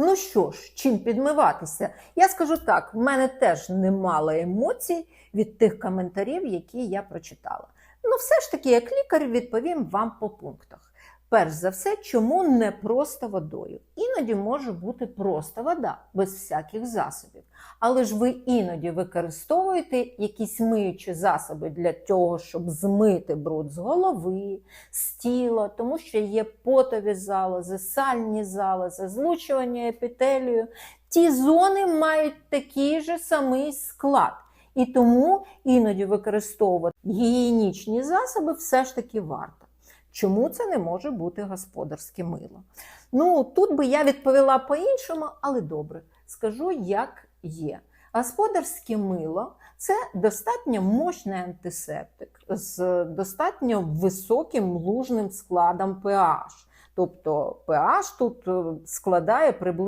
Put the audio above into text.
Ну що ж, чим підмиватися? Я скажу так: в мене теж немало емоцій від тих коментарів, які я прочитала. Ну, все ж таки, як лікар, відповім вам по пунктах. Перш за все, чому не просто водою? Іноді може бути просто вода, без всяких засобів. Але ж ви іноді використовуєте якісь миючі засоби для того, щоб змити бруд з голови, з тіла, тому що є потові залози, сальні залози, злучування епітелію. Ті зони мають такий же самий склад. І тому іноді використовувати гігієнічні засоби все ж таки варто. Чому це не може бути господарське мило? Ну, тут би я відповіла по-іншому, але добре, скажу, як є. Господарське мило це достатньо мощний антисептик з достатньо високим лужним складом pH. Тобто pH тут е, складає приблизно